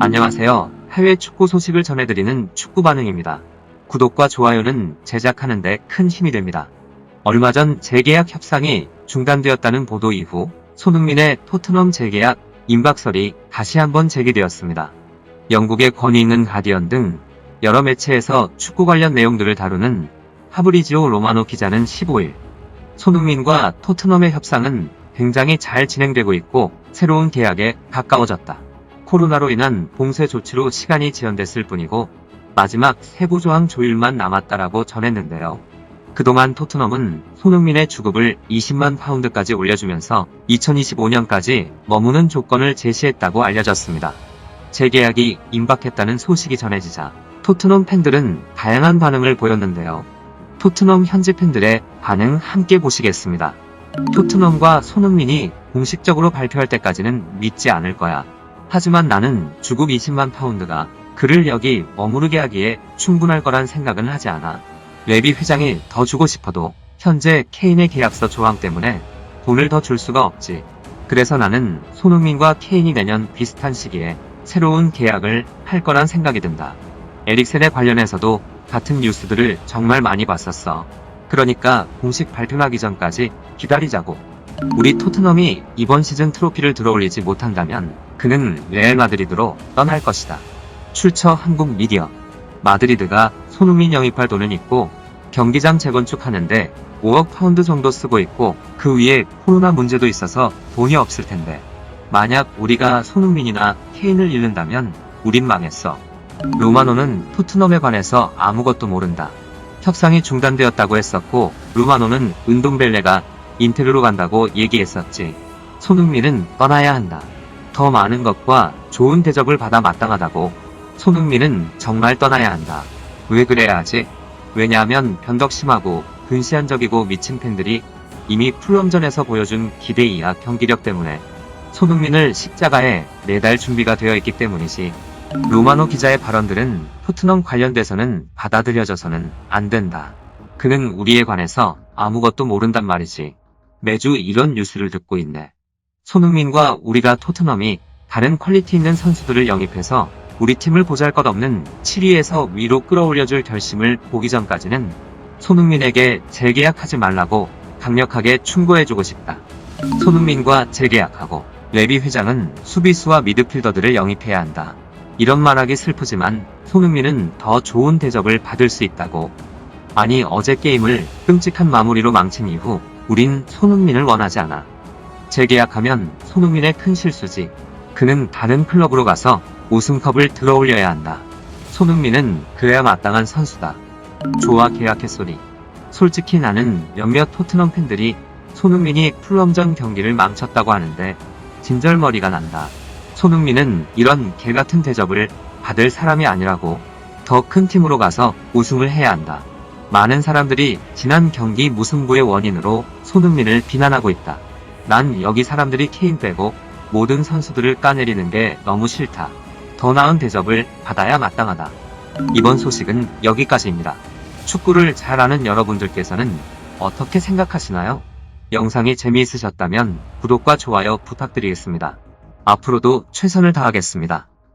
안녕하세요. 해외 축구 소식을 전해드리는 축구 반응입니다. 구독과 좋아요는 제작하는데 큰 힘이 됩니다. 얼마 전 재계약 협상이 중단되었다는 보도 이후 손흥민의 토트넘 재계약 임박설이 다시 한번 제기되었습니다. 영국의 권위 있는 가디언 등 여러 매체에서 축구 관련 내용들을 다루는 파브리지오 로마노 기자는 15일 손흥민과 토트넘의 협상은 굉장히 잘 진행되고 있고 새로운 계약에 가까워졌다. 코로나로 인한 봉쇄 조치로 시간이 지연됐을 뿐이고 마지막 세부 조항 조율만 남았다라고 전했는데요. 그동안 토트넘은 손흥민의 주급을 20만 파운드까지 올려주면서 2025년까지 머무는 조건을 제시했다고 알려졌습니다. 재계약이 임박했다는 소식이 전해지자 토트넘 팬들은 다양한 반응을 보였는데요. 토트넘 현지 팬들의 반응 함께 보시겠습니다. 토트넘과 손흥민이 공식적으로 발표할 때까지는 믿지 않을 거야. 하지만 나는 주급 20만 파운드가 그를 여기 머무르게 하기에 충분할 거란 생각은 하지 않아. 레비 회장이 더 주고 싶어도 현재 케인의 계약서 조항 때문에 돈을 더 줄 수가 없지. 그래서 나는 손흥민과 케인이 내년 비슷한 시기에 새로운 계약을 할 거란 생각이 든다. 에릭센에 관련해서도 같은 뉴스들을 정말 많이 봤었어. 그러니까 공식 발표하기 전까지 기다리자고. 우리 토트넘이 이번 시즌 트로피를 들어올리지 못한다면 그는 레알 마드리드로 떠날 것이다. 출처 한국 미디어. 마드리드가 손흥민 영입할 돈은 있고 경기장 재건축하는데 5억 파운드 정도 쓰고 있고 그 위에 코로나 문제도 있어서 돈이 없을 텐데 만약 우리가 손흥민이나 케인을 잃는다면 우린 망했어. 로마노는 토트넘에 관해서 아무것도 모른다. 협상이 중단되었다고 했었고 루마노는 은동벨레가 인테르로 간다고 얘기했었지. 손흥민은 떠나야 한다. 더 많은 것과 좋은 대접을 받아 마땅하다고. 손흥민은 정말 떠나야 한다. 왜 그래야 하지? 왜냐하면 변덕심하고 근시안적이고 미친 팬들이 이미 풀럼전에서 보여준 기대 이하 경기력 때문에 손흥민을 십자가에 내달 준비가 되어 있기 때문이지. 로마노 기자의 발언들은 토트넘 관련돼서는 받아들여져서는 안 된다. 그는 우리에 관해서 아무것도 모른단 말이지. 매주 이런 뉴스를 듣고 있네. 손흥민과 우리가 토트넘이 다른 퀄리티 있는 선수들을 영입해서 우리 팀을 보잘 것 없는 7위에서 위로 끌어올려줄 결심을 보기 전까지는 손흥민에게 재계약하지 말라고 강력하게 충고해주고 싶다. 손흥민과 재계약하고 레비 회장은 수비수와 미드필더들을 영입해야 한다. 이런 말하기 슬프지만 손흥민은 더 좋은 대접을 받을 수 있다고. 아니 어제 게임을 끔찍한 마무리로 망친 이후 우린 손흥민을 원하지 않아. 재계약하면 손흥민의 큰 실수지. 그는 다른 클럽으로 가서 우승컵을 들어올려야 한다. 손흥민은 그래야 마땅한 선수다. 좋아 계약했소니. 솔직히 나는 몇몇 토트넘 팬들이 손흥민이 풀럼전 경기를 망쳤다고 하는데 진절머리가 난다. 손흥민은 이런 개같은 대접을 받을 사람이 아니라고 더 큰 팀으로 가서 우승을 해야 한다. 많은 사람들이 지난 경기 무승부의 원인으로 손흥민을 비난하고 있다. 난 여기 사람들이 케인 빼고 모든 선수들을 까내리는 게 너무 싫다. 더 나은 대접을 받아야 마땅하다. 이번 소식은 여기까지입니다. 축구를 잘 아는 여러분들께서는 어떻게 생각하시나요? 영상이 재미있으셨다면 구독과 좋아요 부탁드리겠습니다. 앞으로도 최선을 다하겠습니다.